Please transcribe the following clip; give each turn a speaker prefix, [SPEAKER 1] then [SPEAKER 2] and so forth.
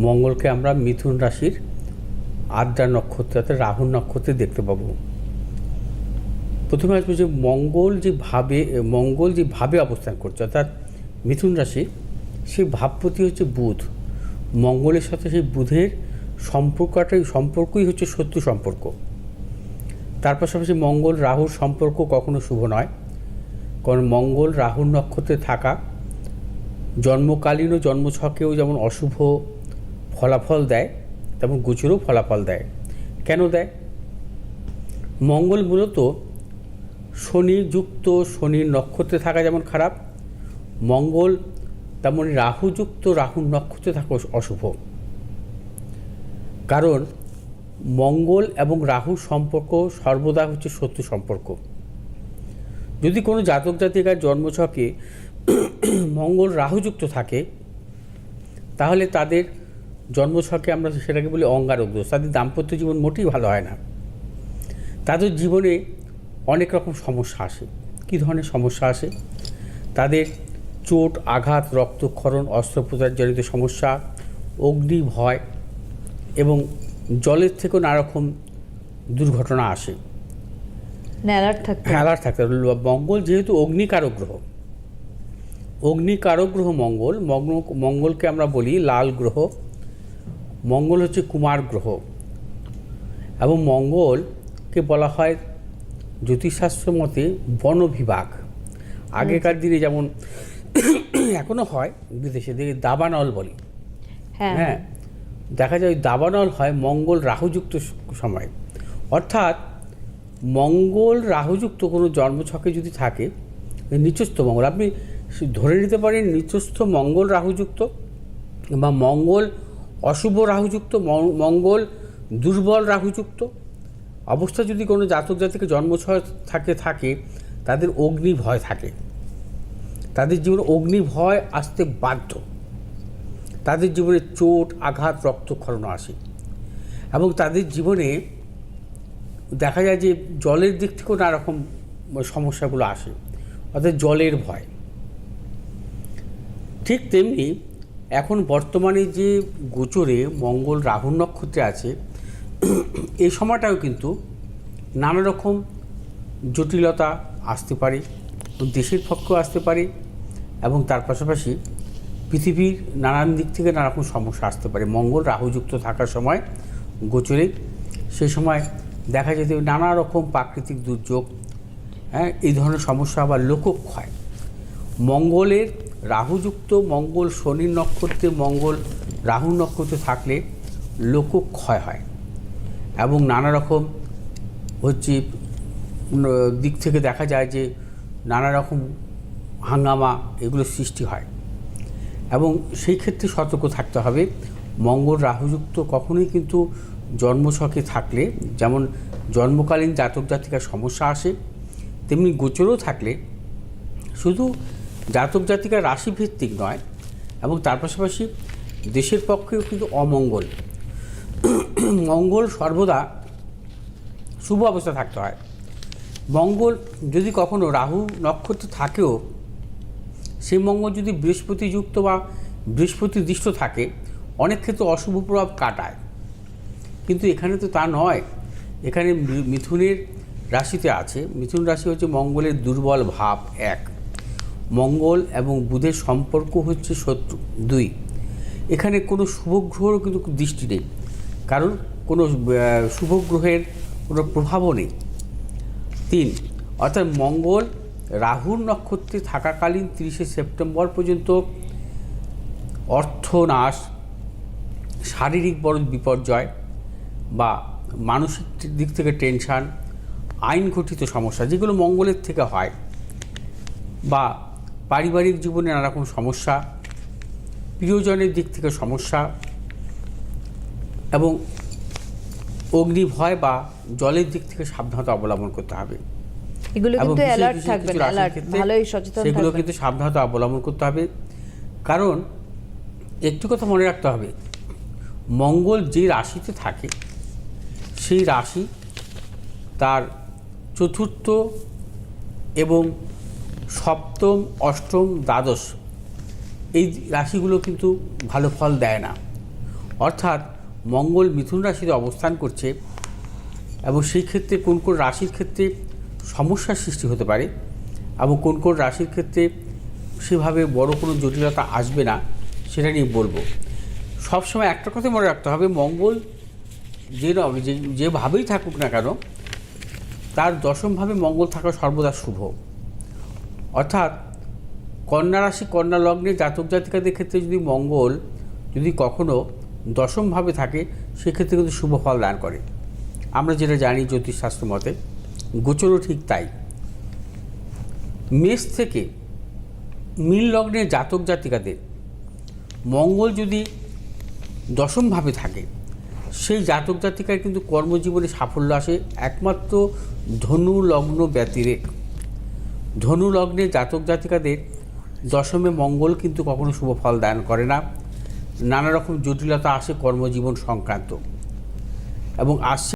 [SPEAKER 1] মঙ্গলকে আমরা মিথুন রাশির আদ্রা নক্ষত্র অর্থাৎ রাহুর নক্ষত্রে দেখতে পাবো। প্রথমে আসব যে মঙ্গল যে ভাবে, মঙ্গল যে ভাবে অবস্থান করছে, অর্থাৎ মিথুন রাশি সেই ভাবপতি হচ্ছে বুধ। মঙ্গলের সাথে সেই বুধের সম্পর্কটাই, সম্পর্কই হচ্ছে শত্রু সম্পর্ক। তার পাশাপাশি মঙ্গল রাহুর সম্পর্ক কখনো শুভ নয়। কারণ মঙ্গল রাহুর নক্ষত্রে থাকা, জন্মকালীন ও জন্মছকেও যেমন অশুভ ফলাফল দেয় তেমন গোচরও ফলাফল দেয়। কেন দেয়? মঙ্গল মূলত শনি যুক্ত শনির নক্ষত্রে থাকা যেমন খারাপ, মঙ্গল তেমন রাহুযুক্ত রাহুর নক্ষত্রে থাকা অশুভ। কারণ মঙ্গল এবং রাহুর সম্পর্ক সর্বদা হচ্ছে শত্রু সম্পর্ক। যদি কোনো জাতক জাতিকার জন্মছকে মঙ্গল রাহুযুক্ত থাকে, তাহলে তাদের জন্মছকে আমরা সেটাকে বলি অঙ্গারক দোষ তাদের দাম্পত্য জীবন মোটেই ভালো হয় না। তাদের জীবনে অনেক রকম সমস্যা আসে। কী ধরনের সমস্যা আসে? তাদের চোট আঘাত রক্তক্ষরণ অস্ত্রোপচারজনিত সমস্যা অগ্নি ভয় এবং জলের থেকেও নানারকম দুর্ঘটনা আসে।
[SPEAKER 2] অ্যালার্ট থাকতে হবে।
[SPEAKER 1] অ্যালার্ট থাকতে মঙ্গল যেহেতু অগ্নিকারক গ্রহ। অগ্নিকারক গ্রহ মঙ্গল। মঙ্গল মঙ্গলকে আমরা বলি লাল গ্রহ। মঙ্গল হচ্ছে কুমার গ্রহ। এবং মঙ্গলকে বলা হয় জ্যোতিষশাস্ত্র মতে বনবিভাগ আগেকার দিনে যেমন এখনও হয় বিদেশে দেখে দাবানল বলি।
[SPEAKER 2] হ্যাঁ।
[SPEAKER 1] হ্যাঁ দেখা যায় দাবানল হয় মঙ্গল রাহুযুক্ত সময়। অর্থাৎ মঙ্গল রাহুযুক্ত কোনো জন্মছকে যদি থাকে নিচস্থ মঙ্গল। আপনি ধরে নিতে পারেন নিচস্থ মঙ্গল রাহুযুক্ত বা মঙ্গল অশুভ রাহুযুক্ত মঙ্গল, দুর্বল রাহুযুক্ত। অবস্থা যদি কোনো জাতক জাতিকে জন্মছয় থাকে থাকে, তাদের অগ্নি ভয় থাকে। তাদের জীবনে অগ্নি ভয় আসতে বাধ্য। তাদের জীবনে চোট, আঘাত, রক্তক্ষরণ আসে। এবং তাদের জীবনে দেখা যায় যে জলের দিক থেকেও নানা রকম সমস্যাগুলো আসে। অর্থাৎ জলের ভয়। ঠিক তেমনি এখন বর্তমানে যে গোচরে মঙ্গল রাহুর নক্ষত্রে আছে এই সময়টাও কিন্তু নানা রকম জটিলতা আসতে পারে, দেশের পক্ষেও আসতে পারে এবং তার পাশাপাশি পৃথিবীর নানান দিক থেকে নানা রকম সমস্যা আসতে পারে। মঙ্গল রাহুযুক্ত থাকার সময় গোচরে সেই সময় দেখা যেতে নানা রকম প্রাকৃতিক দুর্যোগ হ্যাঁ এই ধরনের সমস্যা আবার লোকক্ষয়। মঙ্গলের রাহুযুক্ত মঙ্গল, শনির নক্ষত্রে মঙ্গল রাহু নক্ষত্রে থাকলে লোকক্ষয় হয় এবং নানা রকম হচ্ছে দিক থেকে দেখা যায় যে নানা রকম হাঙ্গামা এগুলো সৃষ্টি হয় এবং সেই ক্ষেত্রে সতর্ক থাকতে হবে। মঙ্গল, রাহুযুক্ত কখনোই কিন্তু জন্মছকে থাকলে, যেমন জন্মকালীন জাতক জাতিকার সমস্যা আসে, তেমনি গোচরও থাকলে শুধু জাতক জাতিকা রাশিভিত্তিক নয় এবং তার পাশাপাশি দেশের পক্ষেও কিন্তু অমঙ্গল। মঙ্গল সর্বদা শুভ অবস্থা থাকতে হয়। মঙ্গল যদি কখনো রাহু নক্ষত্র থাকেও সেই মঙ্গল যদি বৃহস্পতিযুক্ত বা বৃহস্পতি দৃষ্ট থাকে, অনেক ক্ষেত্রে অশুভ প্রভাব কাটায়। কিন্তু এখানে তো তা নয়। এখানে মিথুনের রাশিতে আছে। মিথুন রাশি হচ্ছে মঙ্গলের দুর্বল ভাব এক। মঙ্গল এবং বুধের সম্পর্ক হচ্ছে শত্রু, দুই। এখানে কোনো শুভ গ্রহেরও কিন্তু দৃষ্টি নেই। কারণ কোনো শুভ গ্রহের কোনো প্রভাবও নেই। তিন, অর্থাৎ মঙ্গল রাহুর নক্ষত্রে থাকাকালীন তিরিশে সেপ্টেম্বর পর্যন্ত অর্থনাশ, শারীরিক বড় বিপর্যয় বা মানসিক দিক থেকে টেনশান আইন গঠিত সমস্যা, যেগুলো মঙ্গলের থেকে হয় বা পারিবারিক জীবনে নানা রকম সমস্যা প্রিয়জনের দিক থেকে সমস্যা এবং অগ্নি ভয় বা জলের দিক থেকে সাবধানতা অবলম্বন করতে হবে।
[SPEAKER 2] এগুলো কিন্তু অ্যালার্ট থাকবেন অ্যালার্ট ভালোই সচেতন
[SPEAKER 1] সেগুলো কিন্তু সাবধানতা অবলম্বন করতে হবে। কারণ একটি কথা মনে রাখতে হবে মঙ্গল যে রাশিতে থাকে সেই রাশি তার চতুর্থ এবং সপ্তম, অষ্টম, দ্বাদশ, এই রাশিগুলো কিন্তু ভালো ফল দেয় না। অর্থাৎ মঙ্গল মিথুন রাশিতে অবস্থান করছে এবং সেই ক্ষেত্রে কোন কোন রাশির ক্ষেত্রে সমস্যার সৃষ্টি হতে পারে এবং কোন কোন রাশির ক্ষেত্রে সেভাবে বড় কোনো জটিলতা আসবে না, সেটা নিয়ে বলব। সবসময় একটা কথা মনে রাখতে হবে, মঙ্গল যে যেভাবেই থাকুক না কেন, তার দশমভাবে মঙ্গল থাকা সর্বদা শুভ। অর্থাৎ কন্যা রাশি, কন্যা লগ্নে জাতক জাতিকাদের ক্ষেত্রে যদি মঙ্গল যদি কখনো দশমভাবে থাকে, সেক্ষেত্রে কিন্তু শুভ ফল দান করে। আমরা যেটা জানি জ্যোতিষশাস্ত্র মতে, গোচরও ঠিক তাই। মেষ থেকে মীন লগ্নের জাতক জাতিকাদের মঙ্গল যদি দশমভাবে থাকে, সেই জাতক জাতিকার কিন্তু কর্মজীবনে সাফল্য আসে, একমাত্র ধনু লগ্ন ব্যতিরেক। ধনু লগ্নে জাতক জাতিকাদের দশমে মঙ্গল কিন্তু কখনো শুভ ফল দান করে না। নানা রকম জটিলতা আসে কর্মজীবন সংক্রান্ত। এবং আসছে